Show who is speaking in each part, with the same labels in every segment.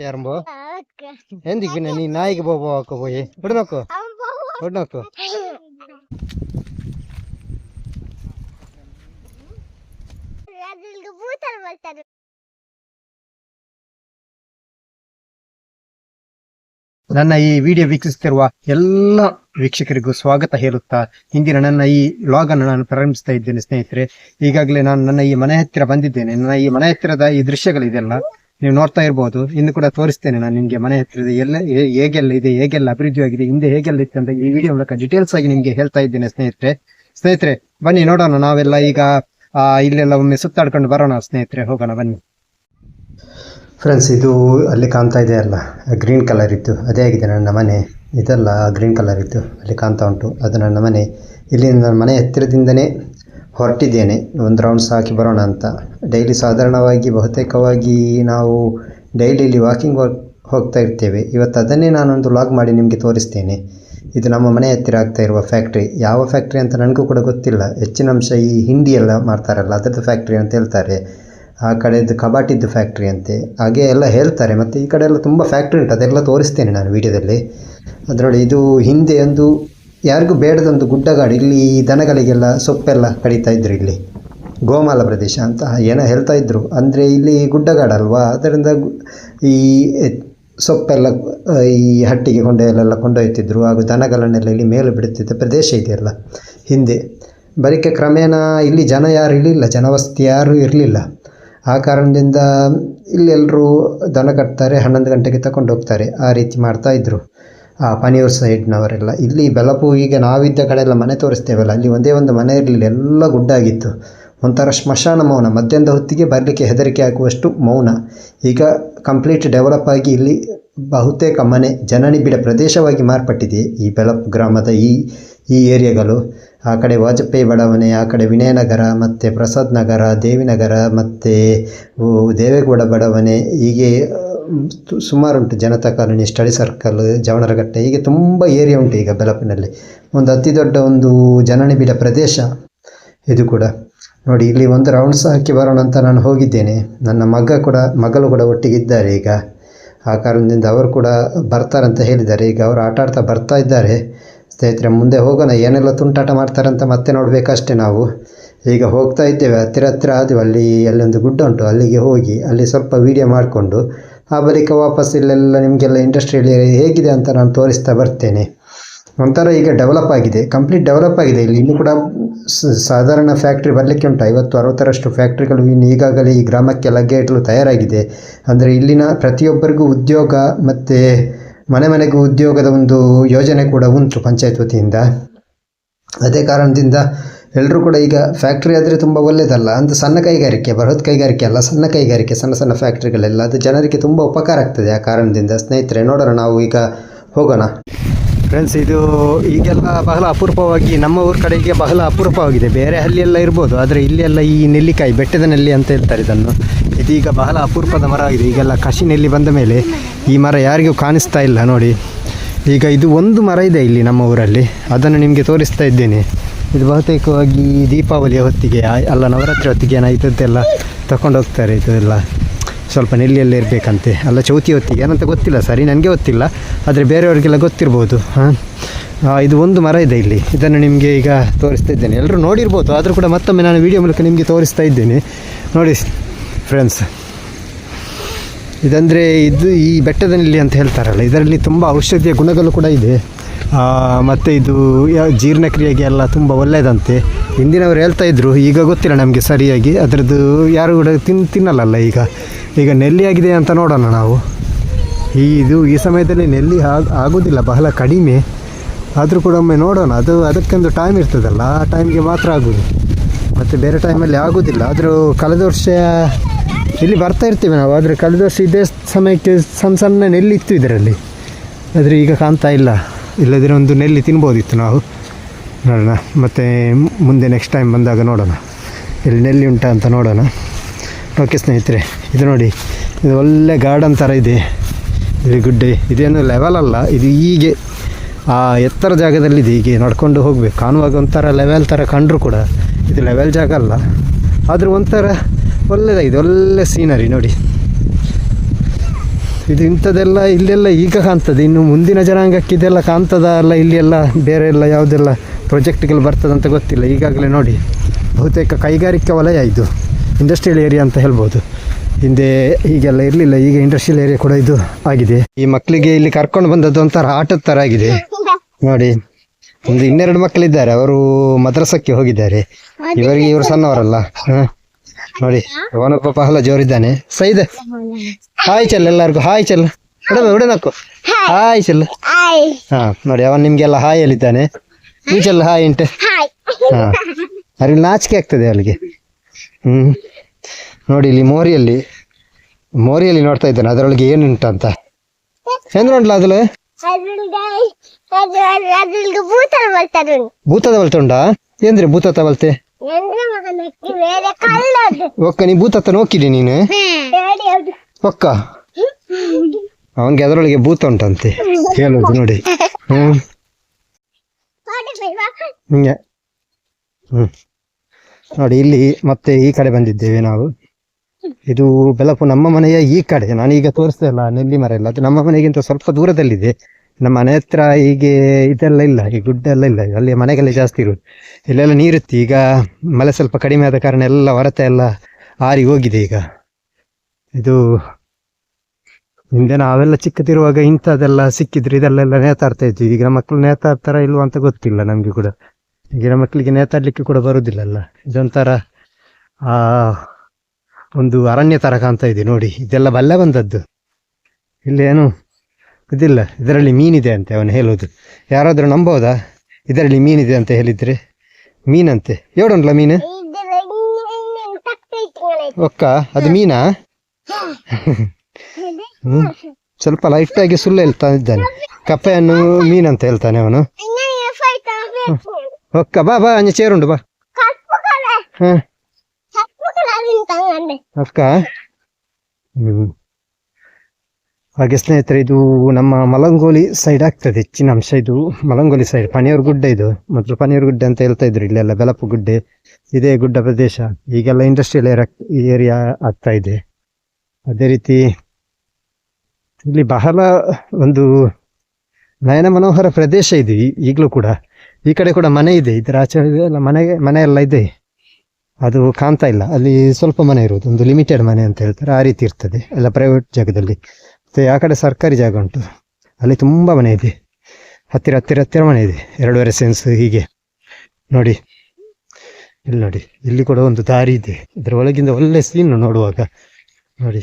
Speaker 1: ఒకటి ఆరంభం ఎందుకు విన్న నీ నాయికి పోక పోయి ఇప్పుడు నొక్కు ఇప్పుడు నొక్కు
Speaker 2: పూతలు పడతారు
Speaker 1: ನನ್ನ ಈ ವಿಡಿಯೋ ವೀಕ್ಷಿಸುತ್ತಿರುವ ಎಲ್ಲ ವೀಕ್ಷಕರಿಗೂ ಸ್ವಾಗತ ಹೇಳುತ್ತಾ ಇಂದಿನ ನನ್ನ ಈ ವ್ಲಾಗ್ ಅನ್ನು ನಾನು ಪ್ರಾರಂಭಿಸ್ತಾ ಇದ್ದೇನೆ ಸ್ನೇಹಿತರೆ ಈಗಾಗಲೇ ನಾನು ನನ್ನ ಈ ಮನೆ ಹತ್ತಿರ ಬಂದಿದ್ದೇನೆ ನನ್ನ ಈ ಮನೆ ಹತ್ತಿರದ ಈ ದೃಶ್ಯಗಳಿದೆಲ್ಲ ನೀವು ನೋಡ್ತಾ ಇರ್ಬೋದು. ಇನ್ನು ಕೂಡ ತೋರಿಸ್ತೇನೆ ನಾನು ನಿಮಗೆ ಮನೆ ಹತ್ತಿರದ ಎಲ್ಲ ಹೇಗೆಲ್ಲ ಇದೆ, ಹೇಗೆಲ್ಲ ಅಭಿವೃದ್ಧಿ ಆಗಿದೆ, ಹಿಂದೆ ಹೇಗೆಲ್ಲ ಇತ್ತು ಅಂತ ಈ ವಿಡಿಯೋ ಮೂಲಕ ಡೀಟೇಲ್ಸ್ ಆಗಿ ನಿಮಗೆ ಹೇಳ್ತಾ ಇದ್ದೇನೆ ಸ್ನೇಹಿತರೆ. ಸ್ನೇಹಿತರೆ, ಬನ್ನಿ ನೋಡೋಣ ನಾವೆಲ್ಲ ಈಗ ಇಲ್ಲೆಲ್ಲ ಒಮ್ಮೆ ಸುತ್ತಾಡ್ಕೊಂಡು ಬರೋಣ ಸ್ನೇಹಿತರೆ. ಹೋಗೋಣ, ಬನ್ನಿ. ಫ್ರೆಂಡ್ಸ್ ಇದು ಅಲ್ಲಿ ಕಾಣ್ತಾ ಇದೆ ಅಲ್ಲ ಗ್ರೀನ್ ಕಲರ್ ಇತ್ತು. ಅದೇ ಆಗಿದೆ ನನ್ನ ಮನೆ. ಇದೆಲ್ಲ ಗ್ರೀನ್ ಕಲರ್ ಇತ್ತು. ಅಲ್ಲಿ ಕಾಣ್ತಾ ಉಂಟು. ಅದು ನನ್ನ ಮನೆ. ಇಲ್ಲಿ ನನ್ನ ಮನೆ ಹತ್ತಿರದಿಂದನೇ ಹೊರಟಿದ್ದೇನೆ. ಒಂದು ರೌಂಡ್ಸ್ ಹಾಕಿ ಬರೋಣ ಅಂತ. ಡೈಲಿ ಸಾಧಾರಣವಾಗಿ ಬಹುತೇಕವಾಗಿ ನಾವು ಡೈಲಿಲಿ ವಾಕಿಂಗ್ ಹೋಗ್ತಾ ಇರ್ತೇವೆ. ಇವತ್ತು ಅದನ್ನೇ ನಾನೊಂದು ಲಾಗ್ ಮಾಡಿ ನಿಮಗೆ ತೋರಿಸ್ತೇನೆ. ಇದು ನಮ್ಮ ಮನೆ ಹತ್ತಿರ ಆಗ್ತಾ ಇರುವ ಫ್ಯಾಕ್ಟ್ರಿ ಯಾವ ಫ್ಯಾಕ್ಟ್ರಿ ಅಂತ ನನಗೂ ಕೂಡ ಗೊತ್ತಿಲ್ಲ. ಹೆಚ್ಚಿನ ಅಂಶ ಈ ಹಿಂಡಿ ಎಲ್ಲ ಮಾಡ್ತಾರಲ್ಲ, ಅದರದ್ದು ಫ್ಯಾಕ್ಟ್ರಿ ಅಂತ ಹೇಳ್ತಾರೆ. ಆ ಕಡೆದು ಕಬಾಟಿದ್ದು ಫ್ಯಾಕ್ಟ್ರಿ ಅಂತೆ. ಹಾಗೆ ಎಲ್ಲ ಹೇಳ್ತಾರೆ. ಮತ್ತು ಈ ಕಡೆ ಎಲ್ಲ ತುಂಬ ಫ್ಯಾಕ್ಟ್ರಿ ಉಂಟು. ಅದೆಲ್ಲ ತೋರಿಸ್ತೇನೆ ನಾನು ವೀಡಿಯೋದಲ್ಲಿ ಅದರೊಳಗೆ ಇದು ಹಿಂದೆ ಒಂದು ಯಾರಿಗೂ ಬೇಡದೊಂದು ಗುಡ್ಡಗಾಡು, ಇಲ್ಲಿ ದನಗಳಿಗೆಲ್ಲ ಸೊಪ್ಪೆಲ್ಲ ಕಡಿತಾ ಇದ್ರು ಇಲ್ಲಿ. ಗೋಮಾಲ ಪ್ರದೇಶ ಅಂತ ಏನೋ ಹೇಳ್ತಾ ಇದ್ರು. ಅಂದರೆ ಇಲ್ಲಿ ಗುಡ್ಡಗಾಡಲ್ವಾ? ಅದರಿಂದ ಈ ಸೊಪ್ಪೆಲ್ಲ, ಈ ಹಟ್ಟಿಗೆ ಕೊಂಡೊಯ್ಯಲೆಲ್ಲ ಕೊಂಡೊಯ್ತಿದ್ರು. ಹಾಗೂ ದನಗಳನ್ನೆಲ್ಲ ಇಲ್ಲಿ ಮೇಲೆ ಬಿಡುತ್ತಿದ್ದ ಪ್ರದೇಶ ಇದೆಯಲ್ಲ, ಹಿಂದೆ. ಬರೀಕೆ ಕ್ರಮೇಣ ಇಲ್ಲಿ ಜನ ಯಾರು ಇರಲಿಲ್ಲ, ಜನವಸತಿ ಯಾರೂ ಇರಲಿಲ್ಲ. ಆ ಕಾರಣದಿಂದ ಇಲ್ಲಿ ಎಲ್ಲರೂ ದನ ಕಟ್ತಾರೆ, ಹನ್ನೊಂದು ಗಂಟೆಗೆ ತಗೊಂಡು ಹೋಗ್ತಾರೆ. ಆ ರೀತಿ ಮಾಡ್ತಾ ಇದ್ರು. ಆ ಪನಿಯೂರ್ ಸೈಡ್ನವರೆಲ್ಲ ಇಲ್ಲಿ ಬೆಲಪು ಈಗ ನಾವಿದ್ದ ಕಡೆಯೆಲ್ಲ ಮನೆ ತೋರಿಸ್ತೇವಲ್ಲ, ಅಲ್ಲಿ ಒಂದೇ ಒಂದು ಮನೆ ಇರಲಿಲ್ಲ, ಎಲ್ಲ ಗುಡ್ಡಾಗಿತ್ತು. ಒಂಥರ ಸ್ಮಶಾನ ಮೌನ ಮಧ್ಯಾಹ್ನದ ಹೊತ್ತಿಗೆ ಬರಲಿಕ್ಕೆ ಹೆದರಿಕೆ ಆಗುವಷ್ಟು ಮೌನ. ಈಗ ಕಂಪ್ಲೀಟ್ ಡೆವಲಪ್ ಆಗಿ ಇಲ್ಲಿ ಬಹುತೇಕ ಮನೆ ಜನನಿಬಿಡ ಪ್ರದೇಶವಾಗಿ ಮಾರ್ಪಟ್ಟಿದೆ. ಈ ಬೆಳಪ್ ಗ್ರಾಮದ ಈ ಈ ಏರಿಯಾಗಳು, ಆ ಕಡೆ ವಾಜಪೇಯಿ ಬಡಾವಣೆ, ಆ ಕಡೆ ವಿನಯನಗರ, ಮತ್ತು ಪ್ರಸಾದ್ ನಗರ, ದೇವಿನಗರ, ಮತ್ತು ದೇವೇಗೌಡ ಬಡಾವಣೆ, ಹೀಗೆ ಮ್, ಉಂಟು Janata colony study circle Javanaragatte ಹೀಗೆ ತುಂಬ ಏರಿಯಾ ಉಂಟು ಈಗ ಬೆಳಪಿನಲ್ಲಿ. ಒಂದು ಅತಿ ದೊಡ್ಡ ಒಂದು ಜನನಿಬಿಡ ಪ್ರದೇಶ ಇದು ಕೂಡ. ನೋಡಿ ಇಲ್ಲಿ ಒಂದು ರೌಂಡ್ಸ್ ಹಾಕಿ ಬರೋಣ ಅಂತ ನಾನು ಹೋಗಿದ್ದೇನೆ. ನನ್ನ ಮಗ ಕೂಡ ಮಗಳು ಕೂಡ ಒಟ್ಟಿಗಿದ್ದಾರೆ ಈಗ. ಆ ಕಾರಣದಿಂದ ಅವರು ಕೂಡ ಬರ್ತಾರಂತ ಹೇಳಿದ್ದಾರೆ. ಈಗ ಅವರು ಆಟ ಆಡ್ತಾ ಬರ್ತಾ ಇದ್ದಾರೆ. ಸ್ನೇಹಿತರೆ ಮುಂದೆ ಹೋಗೋಣ. ಏನೆಲ್ಲ ತುಂಟಾಟ ಮಾಡ್ತಾರಂತ ಮತ್ತೆ ನೋಡಬೇಕಷ್ಟೇ ನಾವು. ಈಗ ಹೋಗ್ತಾ ಇದ್ದೇವೆ. ಹತ್ತಿರ ಹತ್ತಿರ ಆದೆವು. ಅಲ್ಲಿ ಅಲ್ಲಿ ಒಂದು ಗುಡ್ಡ ಉಂಟು. ಅಲ್ಲಿಗೆ ಹೋಗಿ ಅಲ್ಲಿ ಸ್ವಲ್ಪ ವೀಡಿಯೋ ಮಾಡಿಕೊಂಡು ಆ ಬಳಿಕ ವಾಪಸ್ ಇಲ್ಲೆಲ್ಲ ನಿಮಗೆಲ್ಲ ಇಂಡಸ್ಟ್ರಿಯಲ್ ಏರಿಯಾ ಹೇಗಿದೆ ಅಂತ ನಾನು ತೋರಿಸ್ತಾ ಬರ್ತೇನೆ. ಒಂಥರ ಈಗ ಡೆವಲಪ್ ಆಗಿದೆ ಕಂಪ್ಲೀಟ್ ಡೆವಲಪ್ ಆಗಿದೆ. ಇಲ್ಲಿ ಇನ್ನೂ ಕೂಡ ಸಾಧಾರಣ ಫ್ಯಾಕ್ಟ್ರಿ ಬರಲಿಕ್ಕೆ ಉಂಟು. ಐವತ್ತು, ಅರವತ್ತರಷ್ಟು ಫ್ಯಾಕ್ಟ್ರಿಗಳು ಇನ್ನು ಈಗಾಗಲೇ ಈ ಗ್ರಾಮಕ್ಕೆ ಲಗ್ಗೆ ಇಡಲು ತಯಾರಾಗಿದೆ. ಅಂದರೆ ಇಲ್ಲಿನ ಪ್ರತಿಯೊಬ್ಬರಿಗೂ ಉದ್ಯೋಗ ಮತ್ತು ಮನೆ ಮನೆಗೂ ಉದ್ಯೋಗದ ಒಂದು ಯೋಜನೆ ಕೂಡ ಉಂಟು ಪಂಚಾಯತ್ ವತಿಯಿಂದ. ಅದೇ ಕಾರಣದಿಂದ ಎಲ್ಲರೂ ಕೂಡ ಈಗ ಫ್ಯಾಕ್ಟ್ರಿ ಆದರೆ ತುಂಬ ಒಳ್ಳೆಯದಲ್ಲ ಅಂತ ಸಣ್ಣ ಕೈಗಾರಿಕೆ, ಬೃಹತ್ ಕೈಗಾರಿಕೆ ಅಲ್ಲ, ಸಣ್ಣ ಕೈಗಾರಿಕೆ, ಸಣ್ಣ ಸಣ್ಣ ಫ್ಯಾಕ್ಟ್ರಿಗಳೆಲ್ಲ ಅದು ಜನರಿಗೆ ತುಂಬ ಉಪಕಾರ ಆಗ್ತದೆ ಆ ಕಾರಣದಿಂದ. ಸ್ನೇಹಿತರೆ, ನೋಡೋಣ ನಾವು ಈಗ ಹೋಗೋಣ. ಫ್ರೆಂಡ್ಸ್ ಇದು ಈಗೆಲ್ಲ ಬಹಳ ಅಪೂರ್ವವಾಗಿ ನಮ್ಮ ಊರ ಕಡೆಗೆ ಬಹಳ ಅಪೂರ್ವವಾಗಿದೆ ಬೇರೆ ಹಳ್ಳಿಯೆಲ್ಲ ಇರ್ಬೋದು, ಆದರೆ ಇಲ್ಲೆಲ್ಲ ಈ ನೆಲ್ಲಿಕಾಯಿ, ಬೆಟ್ಟದ ನೆಲ್ಲಿ ಅಂತ ಹೇಳ್ತಾರೆ ಇದನ್ನು. ಇದೀಗ ಬಹಳ ಅಪೂರ್ವದ ಮರ ಆಗಿದೆ ಈಗೆಲ್ಲ ಕಸಿ ನೆಲ್ಲಿ ಬಂದ ಮೇಲೆ ಈ ಮರ ಯಾರಿಗೂ ಕಾಣಿಸ್ತಾ ಇಲ್ಲ ನೋಡಿ. ಈಗ ಇದು ಒಂದು ಮರ ಇದೆ ಇಲ್ಲಿ ನಮ್ಮ ಊರಲ್ಲಿ. ಅದನ್ನು ನಿಮಗೆ ತೋರಿಸ್ತಾ ಇದ್ದೇನೆ. ಇದು ಬಹುತೇಕವಾಗಿ ದೀಪಾವಳಿಯ ಹೊತ್ತಿಗೆ ಅಲ್ಲ ನವರಾತ್ರಿ ಹೊತ್ತಿಗೆ ಏನೋ ಇದ್ದದ್ದೆಲ್ಲ ತಗೊಂಡು ಹೋಗ್ತಾರೆ ಇದು ಎಲ್ಲ ಸ್ವಲ್ಪ ನೆಲ್ಲಿಯಲ್ಲೇ ಇರಬೇಕಂತೆ. ಅಲ್ಲ ಚೌತಿ ಹೊತ್ತಿಗೆ, ಏನಂತ ಗೊತ್ತಿಲ್ಲ ಸರಿ, ನನಗೆ ಗೊತ್ತಿಲ್ಲ, ಆದರೆ ಬೇರೆಯವರಿಗೆಲ್ಲ ಗೊತ್ತಿರ್ಬೋದು, ಹಾಂ. ಇದು ಒಂದು ಮರ ಇದೆ ಇಲ್ಲಿ. ಇದನ್ನು ನಿಮಗೆ ಈಗ ತೋರಿಸ್ತಾ ಇದ್ದೇನೆ. ಎಲ್ಲರೂ ನೋಡಿರ್ಬೋದು, ಆದರೂ ಕೂಡ ಮತ್ತೊಮ್ಮೆ ನಾನು ವಿಡಿಯೋ ಮೂಲಕ ನಿಮಗೆ ತೋರಿಸ್ತಾ ಇದ್ದೇನೆ. ನೋಡಿ ಫ್ರೆಂಡ್ಸ್ ಇದಂದರೆ ಇದು ಈ ಬೆಟ್ಟದ ನೆಲ್ಲಿ ಅಂತ ಹೇಳ್ತಾರಲ್ಲ, ಇದರಲ್ಲಿ ತುಂಬ ಔಷಧಿಯ ಗುಣಗಳು ಕೂಡ ಇದೆ. ಮತ್ತು ಇದು ಜೀರ್ಣಕ್ರಿಯೆಗೆ ಎಲ್ಲ ತುಂಬ ಒಳ್ಳೆಯದಂತೆ. ಹಿಂದಿನವರು ಹೇಳ್ತಾ ಇದ್ರು, ಈಗ ಗೊತ್ತಿಲ್ಲ ನಮಗೆ ಸರಿಯಾಗಿ. ಅದರದ್ದು ಯಾರು ಕೂಡ ತಿನ್, ತಿನ್ನಲ್ಲಲ್ಲ ಈಗ. ಈಗ ನೆಲ್ಲಿ ಆಗಿದೆ ಅಂತ ನೋಡೋಣ ನಾವು. ಈ ಇದು ಈ ಸಮಯದಲ್ಲಿ ನೆಲ್ಲಿ ಆಗ್- ಆಗೋದಿಲ್ಲ, ಬಹಳ ಕಡಿಮೆ. ಆದರೂ ಕೂಡ ಒಮ್ಮೆ ನೋಡೋಣ. ಅದು ಅದಕ್ಕೊಂದು ಟೈಮ್ ಇರ್ತದಲ್ಲ, ಆ ಟೈಮ್ಗೆ ಮಾತ್ರ ಆಗೋದು. ಮತ್ತು ಬೇರೆ ಟೈಮಲ್ಲಿ ಆಗೋದಿಲ್ಲ. ಆದರೂ ಕಳೆದ ವರ್ಷ ಇಲ್ಲಿ ಬರ್ತಾ ಇರ್ತೀವಿ ನಾವು. ಆದರೆ ಕಳೆದ ವರ್ಷ ಇದೇ ಸಮಯಕ್ಕೆ ಸಣ್ಣ ಸಣ್ಣ ನೆಲ್ಲಿತ್ತು ಇದರಲ್ಲಿ. ಆದರೆ ಈಗ ಕಾಣ್ತಾ ಇಲ್ಲ. ಇಲ್ಲದಿರೋ ಒಂದು ನೆಲ್ಲಿ ತಿನ್ಬೋದಿತ್ತು ನಾವು. ನೋಡೋಣ. ಮತ್ತು ಮುಂದೆ ನೆಕ್ಸ್ಟ್ ಟೈಮ್ ಬಂದಾಗ ನೋಡೋಣ. ಇಲ್ಲಿ ನೆಲ್ಲಿ ಉಂಟಾ ಅಂತ ನೋಡೋಣ. ಓಕೆ ಸ್ನೇಹಿತರೆ, ಇದು ನೋಡಿ. ಇದು ಒಳ್ಳೆ ಗಾರ್ಡನ್ ಥರ ಇದೆ. ಇದು ಗುಡ್ಡೆ. ಇದೇನು ಲೆವೆಲ್ ಅಲ್ಲ. ಇದು ಹೀಗೆ ಆ ಎತ್ತರ ಜಾಗದಲ್ಲಿದೆ. ಹೀಗೆ ನಡ್ಕೊಂಡು ಹೋಗಬೇಕು. ಕಾಣುವಾಗ ಒಂಥರ ಲೆವೆಲ್ ಥರ ಕಂಡರೂ ಕೂಡ. ಇದು ಲೆವೆಲ್ ಜಾಗ ಅಲ್ಲ. ಆದರೂ ಒಂಥರ ಒಳ್ಳೆಯದಾಗಿದೆ ಒಳ್ಳೆ ಸೀನರಿ ನೋಡಿ. ಇದು ಇಂಥದ್ದೆಲ್ಲ ಇಲ್ಲೆಲ್ಲ ಈಗ ಕಾಣ್ತದೆ. ಇನ್ನು ಮುಂದಿನ ಜನಾಂಗಕ್ಕೆ ಇದೆಲ್ಲ ಕಾಣ್ತದ ಅಲ್ಲ ಇಲ್ಲಿ ಎಲ್ಲ ಬೇರೆ ಎಲ್ಲ ಯಾವುದೆಲ್ಲ ಪ್ರಾಜೆಕ್ಟ್ಗಳು ಬರ್ತದಂತ ಗೊತ್ತಿಲ್ಲ. ಈಗಾಗಲೇ ನೋಡಿ ಬಹುತೇಕ ಕೈಗಾರಿಕಾ ವಲಯ ಇದು ಇಂಡಸ್ಟ್ರಿಯಲ್ ಏರಿಯಾ ಅಂತ ಹೇಳ್ಬೋದು. ಹಿಂದೆ ಈಗೆಲ್ಲ ಇರಲಿಲ್ಲ ಈಗ ಇಂಡಸ್ಟ್ರಿಯಲ್ ಏರಿಯಾ ಕೂಡ ಇದು ಆಗಿದೆ. ಈ ಮಕ್ಕಳಿಗೆ ಇಲ್ಲಿ ಕರ್ಕೊಂಡು ಬಂದದ್ದು ಒಂಥರ ಆಟದ ಥರ ಆಗಿದೆ. ನೋಡಿ ಒಂದು ಇನ್ನೆರಡು ಮಕ್ಕಳಿದ್ದಾರೆ ಅವರು ಮದ್ರಸಕ್ಕೆ ಹೋಗಿದ್ದಾರೆ. ಇವರಿಗೆ ಇವರು ಸಣ್ಣವರಲ್ಲ. ಹ. ನೋಡಿ ಅವನು ಪಾಪ ಅಲ್ಲ ಜೋರಿದ್ದಾನೆ. ಸೈದ. ಹಾಯ್ ಚೆಲ್ಲ ಎಲ್ಲರಿಗೂ. ಹಾಯ್ ಚೆಲ್ಲ. ಉಡನ ಉಡನಕ್ಕು ಹಾಯ್ ಚೆಲ್ಲ. ಹಾ ನೋಡಿ ಅವನ್ ನಿಮ್ಗೆಲ್ಲ ಹಾಯ್ ಹೇಳಿದ್ದಾನೆ. ಈ ಚೆಲ್ಲ ಹಾಯ್ ಉಂಟೆ ಹಾ. ಅವ್ರಿಗೆ ನಾಚಿಕೆ ಆಗ್ತದೆ ಅವಳಿಗೆ. ಹ್ಮ್. ನೋಡಿ ಇಲ್ಲಿ ಮೋರಿಯಲ್ಲಿ ಮೋರಿಯಲ್ಲಿ ನೋಡ್ತಾ ಇದ್ದಾನೆ. ಅದರೊಳಗೆ ಏನುಂಟ ಅಂತ. ಹೆಂಗ್ ನೋಡ್ಲ ಅದ್ರಲ್ಲಿ
Speaker 2: ಅದ್ರಲ್ಲಿ ಬರ್ತಾರೆ
Speaker 1: ಭೂತದ ಬಲ್ತ ಉಂಡ ಏನ್ರಿ ಭೂತ ಬಲ್ತೆ ಒಕ್ಕ ನೀ ಭೂತತ್ತ ನೋಕಿಡಿ ನೀನು? ಒಕ್ಕ? ಅವನ್ಗೆ ಅದರೊಳಗೆ ಭೂತ ಉಂಟಂತೆ. ಹೇಳೋದು ನೋಡಿ. ಹ್ಮ್. ಹಿಂಗೆ. ಹ್ಮ್. ನೋಡಿ ಇಲ್ಲಿ ಮತ್ತೆ ಈ ಕಡೆ ಬಂದಿದ್ದೇವೆ ನಾವು. ಇದು ಬೆಲಪು ನಮ್ಮ ಮನೆಯ ಈ ಕಡೆ. ನಾನೀಗ ತೋರಿಸ್ತಾ ಇಲ್ಲ ನೆಲ್ಲಿ ಮರ ಇಲ್ಲ ಅದು ನಮ್ಮ ಮನೆಗಿಂತ ಸ್ವಲ್ಪ ದೂರದಲ್ಲಿದೆ. ನಮ್ಮ ಮನೆ ಹತ್ರ ಹೀಗೆ ಇದೆಲ್ಲ ಇಲ್ಲ, ಈ ಗುಡ್ಡ ಎಲ್ಲ ಇಲ್ಲ ಅಲ್ಲಿ ಮನೆಗೆಲ್ಲ ಜಾಸ್ತಿ ಇರೋದು. ಇಲ್ಲೆಲ್ಲ ಇತ್ತು ಈಗ ಮಳೆ ಸ್ವಲ್ಪ ಕಡಿಮೆ ಆದ ಕಾರಣ ಎಲ್ಲ ಹೊರತೆ ಎಲ್ಲ ಆರಿ ಹೋಗಿದೆ ಈಗ. ಇದು ಹಿಂದೆ ನಾವೆಲ್ಲ ಚಿಕ್ಕದಿರುವಾಗ ಇಂಥದ್ದೆಲ್ಲ ಸಿಕ್ಕಿದ್ರೆ ಇದೆಲ್ಲ ನೇತಾಡ್ತಾ ಇದ್ವಿ. ಈಗಿನ ಮಕ್ಕಳು ನೇತಾಡ್ತಾರ ಇಲ್ವಾ ಅಂತ ಗೊತ್ತಿಲ್ಲ ನಮಗೆ ಕೂಡ. ಈಗಿನ ಮಕ್ಕಳಿಗೆ ನೇತಾಡ್ಲಿಕ್ಕೆ ಕೂಡ ಬರುದಿಲ್ಲಲ್ಲ. ಇದೊಂಥರ ಒಂದು ಅರಣ್ಯ ತರ ಕಾಣ್ತಾ ಇದೆ ನೋಡಿ. ಇದೆಲ್ಲ ಬಲ್ಲೆ ಬಂದದ್ದು. ಇಲ್ಲಿ ಏನು ಇದಿಲ್ಲ ಇದರಲ್ಲಿ ಮೀನಿದೆ ಅಂತೆ ಅವನು ಹೇಳೋದು ಯಾರಾದರೂ ನಂಬೋದಾ? ಇದರಲ್ಲಿ ಮೀನಿದೆ ಅಂತ ಹೇಳಿದ್ರೆ? ಮೀನಂತೆ. ಏಡುಂಟ್ಲ ಮೀನು? ಒಕ್ಕ? ಅದು ಮೀನಾ? ಸ್ವಲ್ಪ ಲೈಟ್ ಆಗಿ ಸುಳ್ಳು ಹೇಳ್ತಾ ಇದ್ದಾನೆ. ಕಪ್ಪೆಯನ್ನು ಮೀನಂತ ಹೇಳ್ತಾನೆ ಅವನು. ಒಕ್ಕ ಬಾ ಬಾ ಅಂಜ ಚೇರುಂಡು ಬಾ. ಹಾಂ ಅಕ್ಕ ಹ್ಮ್. ಹಾಗೆ ಸ್ನೇಹಿತರೆ, ಇದು ನಮ್ಮ ಮಲಂಗೋಲಿ ಸೈಡ್ ಆಗ್ತದೆ. ಹೆಚ್ಚಿನ ಅಂಶ ಇದು ಮಲಂಗೋಲಿ ಸೈಡ್ ಪನಿಯೂರು ಗುಡ್ಡ ಇದು. ಮೊದಲು ಪನಿಯೂರು ಗುಡ್ಡ ಅಂತ ಹೇಳ್ತಾ ಇದ್ರು ಇಲ್ಲೆಲ್ಲ ಬೆಲಪು ಗುಡ್ಡೆ. ಇದೇ ಗುಡ್ಡ ಪ್ರದೇಶ. ಈಗೆಲ್ಲ ಇಂಡಸ್ಟ್ರಿಯಲ್ ಏರಿಯಾ ಆಗ್ತಾ ಇದೆ. ಅದೇ ರೀತಿ ಇಲ್ಲಿ ಬಹಳ ಒಂದು ನಯನ ಮನೋಹರ ಪ್ರದೇಶ ಇದೆ ಈಗಲೂ ಕೂಡ. ಈ ಕಡೆ ಕೂಡ ಮನೆ ಇದೆ. ಇದರ ಆಚೆ ಎಲ್ಲ ಮನೆಗೆ ಮನೆ ಎಲ್ಲ ಇದೆ. ಅದು ಕಾಣ್ತಾ ಇಲ್ಲ. ಅಲ್ಲಿ ಸ್ವಲ್ಪ ಮನೆ ಇರುವುದು ಒಂದು ಲಿಮಿಟೆಡ್ ಮನೆ ಅಂತ ಹೇಳ್ತಾರೆ. ಆ ರೀತಿ ಇರ್ತದೆ. ಎಲ್ಲ ಪ್ರೈವೇಟ್ ಜಾಗದಲ್ಲಿ. ಮತ್ತೆ ಆ ಕಡೆ ಸರ್ಕಾರಿ ಜಾಗ ಉಂಟು. ಅಲ್ಲಿ ತುಂಬಾ ಮನೆ ಇದೆ. ಹತ್ತಿರ ಹತ್ತಿರ ಹತ್ತಿರ ಮನೆ ಇದೆ. ಎರಡೂವರೆ ಸೆನ್ಸ್ ಹೀಗೆ. ನೋಡಿ. ಇಲ್ಲಿ ನೋಡಿ. ಇಲ್ಲಿ ಕೂಡ ಒಂದು ದಾರಿ ಇದೆ. ಇದರ ಒಳಗಿಂದ ಒಳ್ಳೆ ಸೀನ್ ನೋಡುವಾಗ. ನೋಡಿ.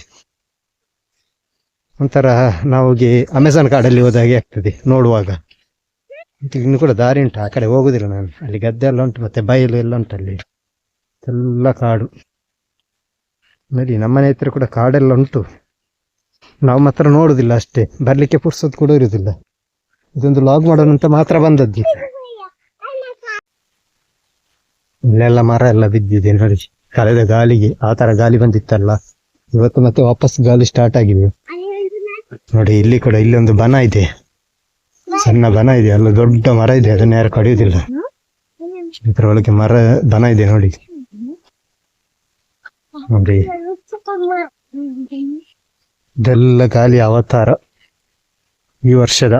Speaker 1: ಒಂಥರ ನಾವಿಗೆ ಅಮೆಝಾನ್ ಕಾಡಲ್ಲಿ ಹೋದಾಗೆ ಆಗ್ತದೆ ನೋಡುವಾಗ. ಇನ್ನು ಕೂಡ ದಾರಿ ಉಂಟು. ಆ ಕಡೆ ಹೋಗುದಿಲ್ಲ ನಾನು. ಅಲ್ಲಿ ಗದ್ದೆ ಎಲ್ಲ ಉಂಟು. ಮತ್ತೆ ಬಯಲು ಎಲ್ಲ ಉಂಟು ಅಲ್ಲಿ. ಎಲ್ಲ ಕಾಡು. ನೋಡಿ ನಮ್ಮನೆ ಹತ್ರ ಕೂಡ ಕಾಡೆಲ್ಲ ಉಂಟು. ನಾವು ಮಾತ್ರ ನೋಡುದಿಲ್ಲ ಅಷ್ಟೇ. ಬರ್ಲಿಕ್ಕೆ ಪುರ್ಸೋದು ಕೂಡ ಇರುವುದಿಲ್ಲ ಇದೊಂದು ಲಾಗ್ ಮಾಡೋಣ ಅಂತ ಮಾತ್ರ ಬಂದದ್ದು. ಇಲ್ಲೆಲ್ಲ ಮರ ಎಲ್ಲ ಬಿದ್ದಿದೆ ನೋಡಿ. ಕಳೆದ ಗಾಳಿಗೆ ಆ ತರ ಗಾಳಿ ಬಂದಿತ್ತಲ್ಲ. ಇವತ್ತು ಮತ್ತೆ ವಾಪಸ್ ಗಾಳಿ ಸ್ಟಾರ್ಟ್ ಆಗಿದೆ. ನೋಡಿ, ಇಲ್ಲಿ ಕೂಡ ಇಲ್ಲಿ ಒಂದು ಬನ ಇದೆ. ಸಣ್ಣ ಬನ ಇದೆ. ಅಲ್ಲ ದೊಡ್ಡ ಮರ ಇದೆ. ಅದನ್ನ ಯಾರು ಕಡಿಯುವುದಿಲ್ಲ. ಇದ್ರೊಳಗೆ ಮರ ದನ ಇದೆ ನೋಡಿ. ನೋಡಿ. ಇದೆಲ್ಲ ಗಾಲಿ ಅವತಾರ. ಈ ವರ್ಷದ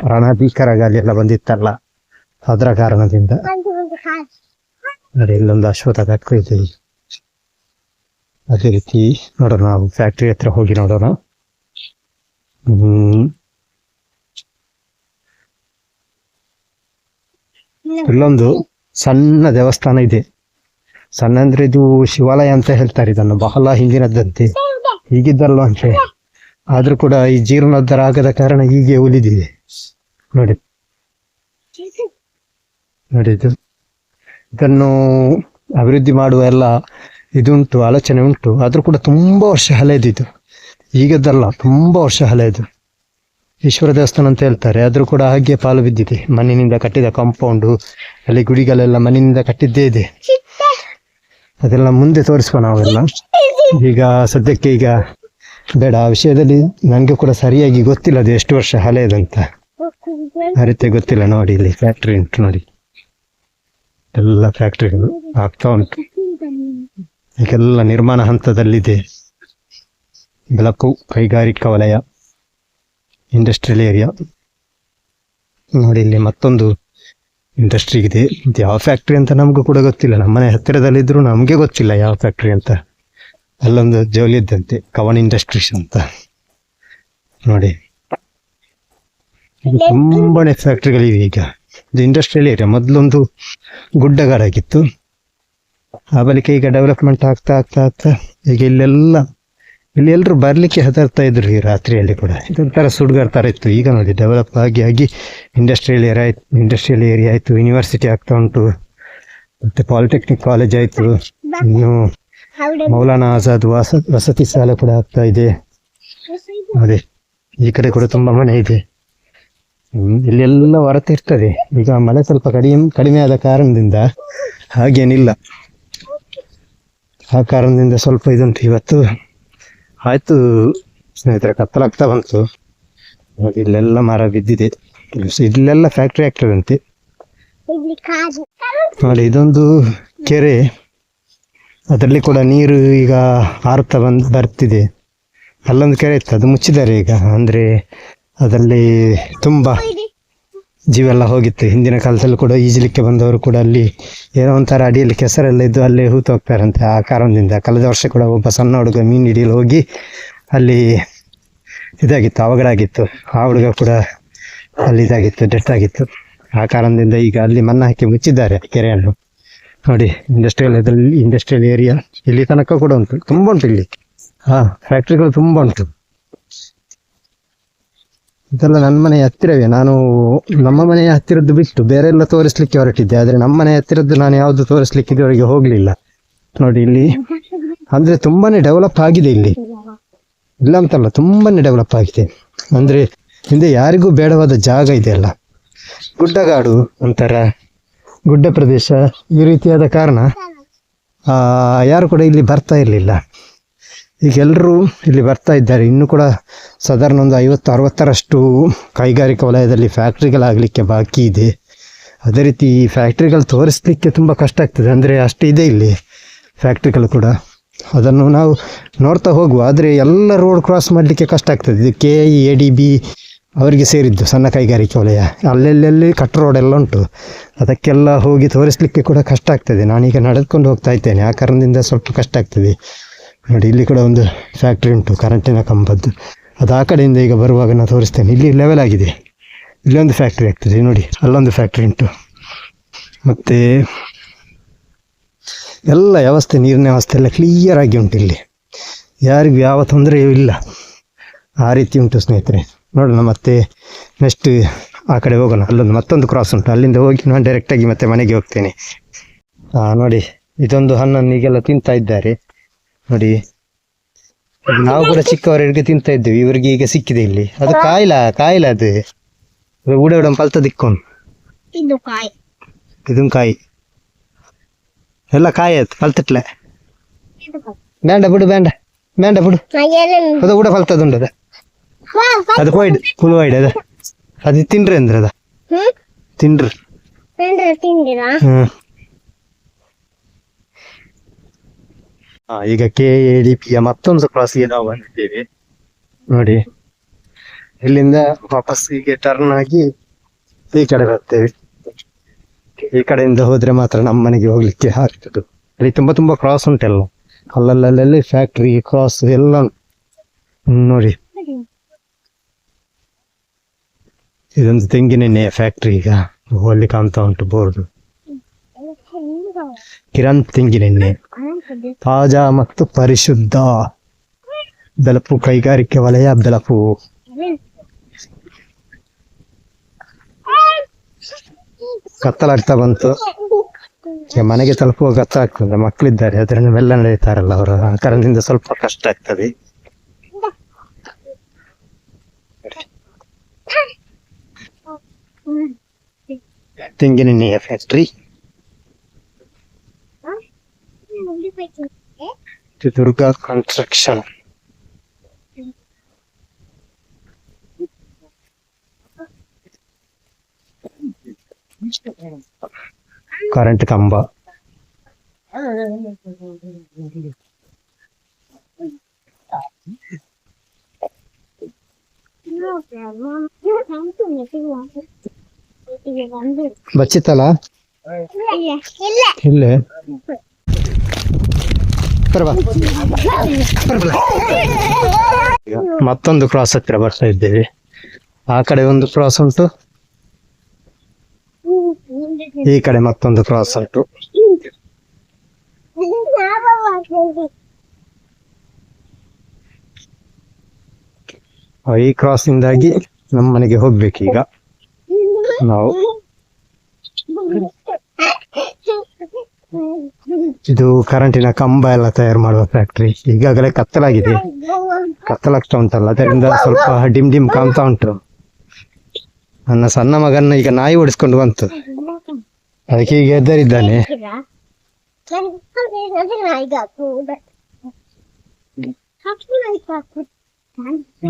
Speaker 1: ರಣಭೀಕರ ಗಾಲಿ ಎಲ್ಲ ಬಂದಿತ್ತಲ್ಲ ಅದರ ಕಾರಣದಿಂದ. ನೋಡಿ ಇಲ್ಲೊಂದು ಅಶ್ವಥ ಫ್ಯಾಕ್ಟ್ರಿ ಇದೆ. ಅದೇ ರೀತಿ ನೋಡೋಣ ನಾವು ಫ್ಯಾಕ್ಟ್ರಿ ಹತ್ರ ಹೋಗಿ ನೋಡೋಣ. ಹ್ಮ್. ಇಲ್ಲೊಂದು ಸಣ್ಣ ದೇವಸ್ಥಾನ ಇದೆ. ಸಣ್ಣ ಅಂದ್ರೆ ಇದು ಶಿವಾಲಯ ಅಂತ ಹೇಳ್ತಾರೆ ಇದನ್ನು ಬಹಳ ಹಿಂದಿನದ್ದಂತೆ. ಹೀಗಿದ್ದಲ್ವ ಅಂತೆ ಆದ್ರೂ ಕೂಡ ಈ ಜೀರ್ಣೋದ್ಧಾರ ಆಗದ ಕಾರಣ ಹೀಗೆ ಉಳಿದಿದೆ. ನೋಡಿ. ನೋಡಿ ಇದು. ಇದನ್ನು ಅಭಿವೃದ್ಧಿ ಮಾಡುವ ಎಲ್ಲ ಇದುಂಟು ಆಲೋಚನೆ ಉಂಟು. ಆದ್ರೂ ಕೂಡ ತುಂಬಾ ವರ್ಷ ಹಳೆಯದು ಇದು ಈಗದ್ದಲ್ಲ ತುಂಬಾ ವರ್ಷ ಹಳೆಯದು ಈಶ್ವರ ದೇವಸ್ಥಾನ ಅಂತ ಹೇಳ್ತಾರೆ. ಆದ್ರೂ ಕೂಡ ಹಾಗೆ ಪಾಲು ಬಿದ್ದಿದೆ. ಮಣ್ಣಿನಿಂದ ಕಟ್ಟಿದ ಕಾಂಪೌಂಡು ಅಲ್ಲಿ ಗುಡಿಗಳೆಲ್ಲ ಮಣ್ಣಿನಿಂದ ಕಟ್ಟಿದ್ದೇ ಇದೆ. ಅದೆಲ್ಲ ಮುಂದೆ ತೋರಿಸುವ ನಾವೆಲ್ಲ. ಈಗ ಸದ್ಯಕ್ಕೆ ಈಗ ಬೇಡ, ಆ ವಿಷಯದಲ್ಲಿ ನನಗೆ ಕೂಡ ಸರಿಯಾಗಿ ಗೊತ್ತಿಲ್ಲ ಅದು ಎಷ್ಟು ವರ್ಷ ಹಳೆಯದಂತ. ಆ ರೀತಿ ಗೊತ್ತಿಲ್ಲ ನೋಡಿ ಇಲ್ಲಿ ಫ್ಯಾಕ್ಟ್ರಿ ಉಂಟು ನೋಡಿ. ಎಲ್ಲ ಫ್ಯಾಕ್ಟ್ರಿಗಳು ಆಗ್ತಾ ಉಂಟು. ಈಗೆಲ್ಲ ನಿರ್ಮಾಣ ಹಂತದಲ್ಲಿದೆ. ಬೆಳಕು, ಕೈಗಾರಿಕಾ ವಲಯ ಇಂಡಸ್ಟ್ರಿಯಲ್ ಏರಿಯಾ ನೋಡಿ ಇಲ್ಲಿ ಮತ್ತೊಂದು ಇಂಡಸ್ಟ್ರಿ ಇದು. ಯಾವ ಫ್ಯಾಕ್ಟ್ರಿ ಅಂತ ನಮಗೂ ಕೂಡ ಗೊತ್ತಿಲ್ಲ. ನಮ್ಮನೆ ಹತ್ತಿರದಲ್ಲಿದ್ರು ನಮಗೆ ಗೊತ್ತಿಲ್ಲ ಯಾವ ಫ್ಯಾಕ್ಟ್ರಿ ಅಂತ. ಅಲ್ಲೊಂದು ಜೋಲಿ ಇದ್ದಂತೆ ಕವನ್ ಇಂಡಸ್ಟ್ರೀಸ್ ಅಂತ. ನೋಡಿ. ತುಂಬಾನೇ ಫ್ಯಾಕ್ಟ್ರಿಗಳಿವೆ ಈಗ. ಇದು ಇಂಡಸ್ಟ್ರಿಯಲ್ ಏರಿಯಾ ಮೊದಲೊಂದು ಗುಡ್ಡಗಾಡಾಗಿತ್ತು. ಆ ಬಳಿಕ ಈಗ ಡೆವಲಪ್ಮೆಂಟ್ ಆಗ್ತಾ ಆಗ್ತಾ ಆಗ್ತಾ ಈಗ ಇಲ್ಲೆಲ್ಲ ಇಲ್ಲಿ ಎಲ್ಲರೂ ಬರಲಿಕ್ಕೆ ಹೆದರ್ತಾ ಇದ್ರು ಈ ರಾತ್ರಿಯಲ್ಲಿ ಕೂಡ. ಇದೊಂಥರ ಸುಡ್ಗಾರ್ ಥರ ಇತ್ತು. ಈಗ ನೋಡಿ ಡೆವಲಪ್ ಆಗಿ ಆಗಿ ಇಂಡಸ್ಟ್ರಿಯಲ್ ಏರಿಯಾ ಆಯ್ತು ಇಂಡಸ್ಟ್ರಿಯಲ್ ಏರಿಯಾ ಆಯಿತು ಯೂನಿವರ್ಸಿಟಿ ಆಗ್ತಾ ಉಂಟು. ಮತ್ತೆ ಪಾಲಿಟೆಕ್ನಿಕ್ ಕಾಲೇಜ್ ಆಯಿತು. ಇನ್ನು ಮೌಲಾನಾ ಆಜಾದ್ ವಾಸ ವಸತಿ ಸಾಲ ಕೂಡ ಆಗ್ತಾ ಇದೆ. ಅದೇ ಈ ಕಡೆ ಕೂಡ ತುಂಬಾ ಮನೆ ಇದೆ. ಇಲ್ಲೆಲ್ಲ ಹೊರತು ಇರ್ತದೆ. ಈಗ ಮಳೆ ಸ್ವಲ್ಪ ಕಡಿಮೆ ಕಡಿಮೆ ಆದ ಕಾರಣದಿಂದ ಹಾಗೇನಿಲ್ಲ. ಆ ಕಾರಣದಿಂದ ಸ್ವಲ್ಪ ಇದುಂಟು. ಇವತ್ತು ಆಯ್ತು ಸ್ನೇಹಿತರೆ ಕತ್ತಲಾಗ್ತಾ ಬಂತು. ಇಲ್ಲೆಲ್ಲ ಮರ ಬಿದ್ದಿದೆ. ಇಲ್ಲೆಲ್ಲ ಫ್ಯಾಕ್ಟ್ರಿ ಆಗ್ತದಂತೆ. ನೋಡಿ ಇದೊಂದು ಕೆರೆ. ಅದರಲ್ಲಿ ಕೂಡ ನೀರು ಈಗ ಹಾರುತ್ತಾ ಬಂದು, ಬರ್ತಿದೆ. ಅಲ್ಲೊಂದು ಕೆರೆ ಇತ್ತು, ಅದು ಮುಚ್ಚಿದ್ದಾರೆ ಈಗ. ಅಂದರೆ ಅದರಲ್ಲಿ ತುಂಬ ಜೀವೆಲ್ಲ ಹೋಗಿತ್ತು. ಹಿಂದಿನ ಕಾಲದಲ್ಲಿ ಕೂಡ ಈಜಲಿಕ್ಕೆ ಬಂದವರು ಕೂಡ ಅಲ್ಲಿ ಏನೋ ಒಂಥರ ಅಡಿಯಲ್ಲಿ ಕೆಸರೆಲ್ಲ ಇದ್ದು ಅಲ್ಲೇ ಹೂತು ಹೋಗ್ತಾರಂತೆ. ಆ ಕಾರಣದಿಂದ ಕಳೆದ ವರ್ಷ ಕೂಡ ಒಬ್ಬ ಸಣ್ಣ ಹುಡುಗ ಮೀನು ಹಿಡಿಯಲು ಹೋಗಿ ಅಲ್ಲಿ ಇದಾಗಿತ್ತು ಅವಘಡ ಆಗಿತ್ತು ಆ ಹುಡುಗ ಕೂಡ ಅಲ್ಲಿ ಇದಾಗಿತ್ತು, ಡೆತ್ ಆಗಿತ್ತು. ಆ ಕಾರಣದಿಂದ ಈಗ ಅಲ್ಲಿ ಮಣ್ಣು ಹಾಕಿ ಮುಚ್ಚಿದ್ದಾರೆ ಕೆರೆಯನ್ನು. ನೋಡಿ ಇಂಡಸ್ಟ್ರಿಯಲ್ ಇದರಲ್ಲಿ ಇಂಡಸ್ಟ್ರಿಯಲ್ ಏರಿಯಾ ಇಲ್ಲಿ ತನಕ ಕೂಡ ಉಂಟು. ತುಂಬ ಉಂಟು ಇಲ್ಲಿ. ಹಾ ಫ್ಯಾಕ್ಟ್ರಿಗಳು ತುಂಬ ಉಂಟು. ಇದೆಲ್ಲ ನನ್ನ ಮನೆಯ ಹತ್ತಿರವೇ. ನಾನು ನಮ್ಮ ಮನೆಯ ಹತ್ತಿರದ್ದು ಬಿಟ್ಟು ಬೇರೆ ಎಲ್ಲ ತೋರಿಸ್ಲಿಕ್ಕೆ ಹೊರಟಿದ್ದೆ. ಆದರೆ ನಮ್ಮ ಮನೆ ಹತ್ತಿರದ್ದು ನಾನು ಯಾವುದು ತೋರಿಸ್ಲಿಕ್ಕೆ ಇದುವರೆಗೆ ಹೋಗ್ಲಿಲ್ಲ. ನೋಡಿ ಇಲ್ಲಿ, ಅಂದ್ರೆ ತುಂಬಾನೇ ಡೆವಲಪ್ ಆಗಿದೆ ಇಲ್ಲಿ. ಇಲ್ಲ ಅಂತಲ್ಲ, ತುಂಬಾನೇ ಡೆವಲಪ್ ಆಗಿದೆ. ಅಂದ್ರೆ ಹಿಂದೆ ಯಾರಿಗೂ ಬೇಡವಾದ ಜಾಗ ಇದೆ ಅಲ್ಲ. ಗುಡ್ಡಗಾಡು ಒಂಥರ. ಗುಡ್ಡ ಪ್ರದೇಶ ಈ ರೀತಿಯಾದ ಕಾರಣ ಯಾರು ಕೂಡ ಇಲ್ಲಿ ಬರ್ತಾ ಇರಲಿಲ್ಲ. ಈಗ ಎಲ್ಲರೂ ಇಲ್ಲಿ ಬರ್ತಾ ಇದ್ದಾರೆ. ಇನ್ನೂ ಕೂಡ ಸಾಧಾರಣ ಒಂದು ಐವತ್ತು, ಅರವತ್ತರಷ್ಟು ಕೈಗಾರಿಕಾ ವಲಯದಲ್ಲಿ ಫ್ಯಾಕ್ಟ್ರಿಗಳಾಗಲಿಕ್ಕೆ ಬಾಕಿ ಇದೆ. ಅದೇ ರೀತಿ ಈ ಫ್ಯಾಕ್ಟ್ರಿಗಳು ತೋರಿಸಲಿಕ್ಕೆ ತುಂಬ ಕಷ್ಟ ಆಗ್ತದೆ. ಅಂದರೆ ಅಷ್ಟು ಇದೆ ಇಲ್ಲಿ ಫ್ಯಾಕ್ಟ್ರಿಗಳು ಕೂಡ. ಅದನ್ನು ನಾವು ನೋಡ್ತಾ ಹೋಗುವ. ಆದರೆ ಎಲ್ಲ ರೋಡ್ ಕ್ರಾಸ್ ಮಾಡಲಿಕ್ಕೆ ಕಷ್ಟ ಆಗ್ತದೆ. ಇದು ಕೆ ಎ ಡಿ ಬಿ ಅವರಿಗೆ ಸೇರಿದ್ದು ಸಣ್ಣ ಕೈಗಾರಿಕೆ ವಲಯ. ಅಲ್ಲೆಲ್ಲೆಲ್ಲಿ ಕಟ್ ರೋಡೆಲ್ಲ ಉಂಟು. ಅದಕ್ಕೆಲ್ಲ ಹೋಗಿ ತೋರಿಸ್ಲಿಕ್ಕೆ ಕೂಡ ಕಷ್ಟ ಆಗ್ತದೆ. ನಾನೀಗ ನಡೆದುಕೊಂಡು ಹೋಗ್ತಾ ಇದ್ದೇನೆ. ಆ ಕಾರಣದಿಂದ ಸ್ವಲ್ಪ ಕಷ್ಟ ಆಗ್ತದೆ. ನೋಡಿ, ಇಲ್ಲಿ ಕೂಡ ಒಂದು ಫ್ಯಾಕ್ಟ್ರಿ ಉಂಟು ಕರೆಂಟಿನ ಕಂಬದ್ದು. ಅದು ಆ ಕಡೆಯಿಂದ ಈಗ ಬರುವಾಗ ನಾನು ತೋರಿಸ್ತೇನೆ. ಇಲ್ಲಿ ಲೆವೆಲ್ ಆಗಿದೆ. ಇಲ್ಲೊಂದು ಫ್ಯಾಕ್ಟ್ರಿ ಆಗ್ತದೆ. ನೋಡಿ, ಅಲ್ಲೊಂದು ಫ್ಯಾಕ್ಟ್ರಿ ಉಂಟು. ಮತ್ತು ಎಲ್ಲ ವ್ಯವಸ್ಥೆ, ನೀರಿನ ವ್ಯವಸ್ಥೆ ಎಲ್ಲ ಕ್ಲಿಯರ್ ಆಗಿ ಉಂಟು ಇಲ್ಲಿ. ಯಾರಿಗೂ ಯಾವ ತೊಂದರೆಯೂ ಇಲ್ಲ. ಆ ರೀತಿ ಉಂಟು ಸ್ನೇಹಿತರೆ. ನೋಡೋಣ ಮತ್ತೆ ನೆಕ್ಸ್ಟ್ ಆ ಕಡೆ ಹೋಗೋಣ. ಅಲ್ಲೊಂದು ಮತ್ತೊಂದು ಕ್ರಾಸ್ ಉಂಟು. ಅಲ್ಲಿಂದ ಹೋಗಿ ನಾನು ಡೈರೆಕ್ಟಾಗಿ ಮತ್ತೆ ಮನೆಗೆ ಹೋಗ್ತೇನೆ. ಹಾಂ ನೋಡಿ ಇದೊಂದು ಹಣ್ಣನ್ನು ಈಗೆಲ್ಲ ತಿಂತಾ ಇದ್ದಾರೆ. ನೋಡಿ ನಾವು ಕೂಡ ಚಿಕ್ಕವರಿಗೆ ತಿಂತಾ ಇದ್ದೇವೆ. ಇವರಿಗೆ ಈಗ ಸಿಕ್ಕಿದೆ ಇಲ್ಲಿ. ಅದು ಕಾಯಿಲ ಕಾಯಿಲ ಅದು. ಊಡ ಉಡ ಉಡ ಪಲ್ತ ದಿಕ್ಕೊಂಡು
Speaker 2: ಇದು ಕಾಯಿ.
Speaker 1: ಇದು ಕಾಯಿ. ಎಲ್ಲ ಕಾಯಿ ಆಯ್ತು ಪಲ್ತಟ್ಲೆ. ಬೇಡ ಬಿಡು ಬೇಡ ಬೇಡ. ಬಿಡು
Speaker 2: ಅದು
Speaker 1: ಅದು ಪಲ್ತದ ಪಲ್ತದುಂಡು ಅದ ವೈಡ್ ಫುಲ್ ವೈಡ್ ಅದ. ಅದು ತಿನ್ರಿ ಅಂದ್ರೆ ಅದ. ತಿನ್ರಿ. ಹಾ. ಈಗ ಕೆ ಎ ಡಿ ಪಿಯ ಮತ್ತೊಂದು ಕ್ರಾಸ್ಗೆ ನಾವು ಬಂದಿದ್ದೇವೆ. ನೋಡಿ. ಇಲ್ಲಿಂದ ವಾಪಸ್ ಹೀಗೆ ಟರ್ನ್ ಆಗಿ ಈ ಕಡೆ ಬರ್ತೇವೆ. ಈ ಕಡೆಯಿಂದ ಹೋದ್ರೆ ಮಾತ್ರ ನಮ್ಮ ಮನೆಗೆ ಹೋಗ್ಲಿಕ್ಕೆ ಆಗ್ತದೆ. ಅಲ್ಲಿ ತುಂಬಾ ತುಂಬಾ ಕ್ರಾಸ್ ಉಂಟಲ್ಲ. ಅಲ್ಲಲ್ಲಲ್ಲಿ ಫ್ಯಾಕ್ಟ್ರಿ ಕ್ರಾಸ್ ಎಲ್ಲ ಹ್ಮ್, ನೋಡಿ. ಇದೊಂದು ತೆಂಗಿನೆಣ್ಣೆಯ ಫ್ಯಾಕ್ಟ್ರಿ ಈಗ. ಅಲ್ಲಿ ಕಾಣ್ತಾ ಉಂಟು ಬೋರ್ಡ್. ಕಿರಣ್ ತೆಂಗಿನೆಣ್ಣೆ. ತಾಜಾ ಮತ್ತು ಪರಿಶುದ್ಧ ಬೆಲಪು ಕೈಗಾರಿಕೆ ವಲಯ ಬೆಲಪು. ಕತ್ತಲಾಗ್ತಾ ಬಂತು. ಮನೆಗೆ ತಲುಪುವ ಕತ್ತಲಾಗ್ತದೆ. ಮಕ್ಕಳಿದ್ದಾರೆ ಅದರಿಂದ ಮೆಲ್ಲ ನಡೀತಾರಲ್ಲ ಅವರು ಆ ಕಾರಣದಿಂದ ಸ್ವಲ್ಪ ಕಷ್ಟ ಆಗ್ತದೆ. ತೆಂಗಿನೆಣ್ಣೆಯ ಫ್ಯಾಕ್ಟ್ರಿ ದುರ್ಗಾ ಕನ್ಸ್ಟ್ರಕ್ಷನ್ ಕರೆಂಟ್ ಕಂಬ ಬಚ್ಚಿತ್ತಲ್ಲ
Speaker 2: ಇಲ್ಲ
Speaker 1: ಇಲ್ಲೇ ಬರ್ಬಾ ಬರ್ಬಲ. ಈಗ ಮತ್ತೊಂದು ಕ್ರಾಸ್ ಹತ್ತಿರ ಬರ್ತಾ ಇದ್ದೇವೆ. ಆ ಕಡೆ ಒಂದು ಕ್ರಾಸ್ ಉಂಟು. ಈ ಕಡೆ ಮತ್ತೊಂದು ಕ್ರಾಸ್ ಉಂಟು. ಈ ಕ್ರಾಸ್ ಇಂದಾಗಿ ನಮ್ಮ ಮನೆಗೆ ಹೋಗ್ಬೇಕು ನಾವು ಇದು ಕರೆಂಟಿನ ಕಂಬ ಎಲ್ಲ ತಯಾರು ಮಾಡುವ ಫ್ಯಾಕ್ಟ್ರಿ. ಈಗಾಗಲೇ ಕತ್ತಲಾಗಿದೆ. ಕತ್ತಲಾಗ್ತಾ ಉಂಟಲ್ಲ ಅದರಿಂದ ಸ್ವಲ್ಪ ಡಿಮ್ ಡಿಮ್ ಕಾಣ್ತಾ ಉಂಟು. ನನ್ನ ಸಣ್ಣ ಮಗನ್ನ ಈಗ ನಾಯಿ ಓಡಿಸ್ಕೊಂಡು ಬಂತು. ಅದಕ್ಕೆ ಈಗ ಎದ್ದರಿದ್ದಾನೆ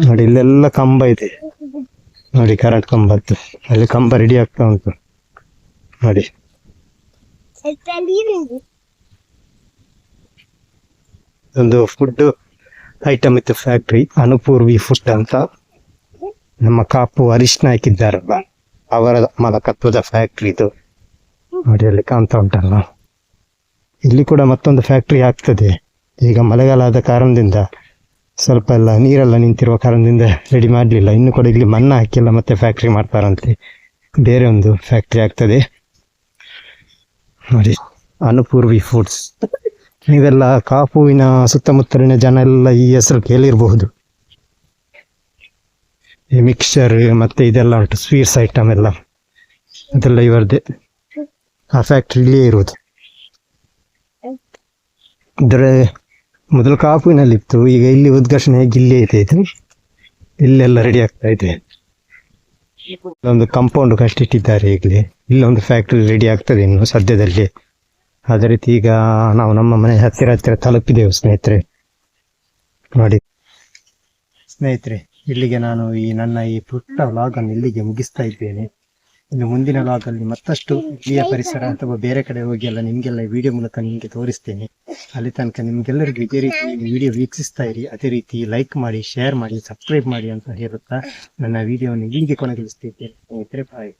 Speaker 1: ನೋಡಿ ಇಲ್ಲೆಲ್ಲ ಕಂಬ ಇದೆ. ನೋಡಿ ಕರೆಂಟ್ ಕಂಬದ್ದು ಅಲ್ಲಿ ಕಂಬ ರೆಡಿ ಆಗ್ತಾ ಉಂಟು. ನೋಡಿ. ಒಂದು ಫುಡ್ ಐಟಮ್ ಇತ್ತು ಫ್ಯಾಕ್ಟ್ರಿ ಅನುಪೂರ್ವಿ ಫುಡ್ ಅಂತ. ನಮ್ಮ ಕಾಪು ಹರೀಶ್ ನಾಯ್ಕ್ ಇದ್ದಾರಲ್ಲ ಅವರ ಮಲಕತ್ವದ ಫ್ಯಾಕ್ಟ್ರಿ ಇದು. ನೋಡಿ, ಅಲ್ಲಿ ಕಾಣ್ತಾ ಉಂಟಲ್ಲ ಇಲ್ಲಿ ಕೂಡ ಮತ್ತೊಂದು ಫ್ಯಾಕ್ಟ್ರಿ ಆಗ್ತದೆ. ಈಗ ಮಳೆಗಾಲ ಆದ ಕಾರಣದಿಂದ ಸ್ವಲ್ಪ ಎಲ್ಲ ನೀರೆಲ್ಲ ನಿಂತಿರುವ ಕಾರಣದಿಂದ ರೆಡಿ ಮಾಡಲಿಲ್ಲ. ಇನ್ನು ಕೂಡ ಇಲ್ಲಿ ಮಣ್ಣು ಹಾಕಿಲ್ಲ, ಮತ್ತೆ ಫ್ಯಾಕ್ಟ್ರಿ ಮಾಡ್ತಾರಂತೆ. ಬೇರೆ ಒಂದು ಫ್ಯಾಕ್ಟ್ರಿ ಆಗ್ತದೆ. ನೋಡಿ ಅನುಪೂರ್ವಿ ಫುಡ್ಸ್ ಇದೆಲ್ಲ ಕಾಪುವಿನ ಸುತ್ತಮುತ್ತಲಿನ ಜನ ಎಲ್ಲ ಈ ಹೆಸರು ಕೇಳಿರಬಹುದು. ಈ ಮಿಕ್ಸರ್ ಮತ್ತೆ ಇದೆಲ್ಲ ಉಂಟು ಸ್ವೀಟ್ಸ್ ಐಟಮ್ ಎಲ್ಲ. ಅದೆಲ್ಲ ಇವರದೇ ಆ ಫ್ಯಾಕ್ಟ್ರಿ ಇಲ್ಲಿಯೇ ಇರುವುದು. ಇದ್ರೆ ಮೊದಲು ಕಾಪುವಿನಲ್ಲಿತ್ತು, ಈಗ ಇಲ್ಲಿ ಉದ್ಘಾಟನೆ ಹೇಗೆ ಇಲ್ಲೇ ಇದೆ ಇಲ್ಲೆಲ್ಲ ರೆಡಿ ಆಗ್ತಾ ಇದೆ. ಒಂದು ಕಾಂಪೌಂಡ್ ಕಷ್ಟಿಟ್ಟಿದ್ದಾರೆ ಈಗಲೇ. ಇಲ್ಲೊಂದು ಫ್ಯಾಕ್ಟ್ರಿ ರೆಡಿ ಆಗ್ತದೆ ಇನ್ನು ಸದ್ಯದಲ್ಲಿ. ಅದೇ ರೀತಿ ಈಗ ನಾವು ನಮ್ಮ ಮನೆ ಹತ್ತಿರ ಹತ್ತಿರ ತಲುಪಿದೆವು ಸ್ನೇಹಿತರೆ. ನೋಡಿ. ಸ್ನೇಹಿತರೆ, ಇಲ್ಲಿಗೆ ನಾನು ಈ ನನ್ನ ಈ ಪುಟ್ಟ ವ್ಲಾಗ್ ಅನ್ನು ಇಲ್ಲಿಗೆ ಮುಗಿಸ್ತಾ ಇದ್ದೇನೆ. ಇನ್ನು ಮುಂದಿನ ಲಾಗಲ್ಲಿ ಮತ್ತಷ್ಟು ಇಲ್ಲಿಯ ಪರಿಸರ ಅಥವಾ ಬೇರೆ ಕಡೆ ಹೋಗಿ ಎಲ್ಲ ನಿಮ್ಗೆಲ್ಲ ವಿಡಿಯೋ ಮೂಲಕ ನಿಮ್ಗೆ ತೋರಿಸ್ತೇನೆ. ಅಲ್ಲಿ ತನಕ ನಿಮ್ಗೆಲ್ಲರಿಗೂ ಇದೇ ರೀತಿ ವಿಡಿಯೋ ವೀಕ್ಷಿಸ್ತಾ ಇರಿ. ಅದೇ ರೀತಿ ಲೈಕ್ ಮಾಡಿ ಶೇರ್ ಮಾಡಿ ಸಬ್ಸ್ಕ್ರೈಬ್ ಮಾಡಿ ಅಂತ ಹೇಳುತ್ತಾ ನನ್ನ ವಿಡಿಯೋವನ್ನು ಇಲ್ಲಿಗೆ ಕೊನೆಗೊಳಿಸ್ತಿದ್ದೇನೆ. ಸ್ನೇಹಿತರೆ ಬಾಯ್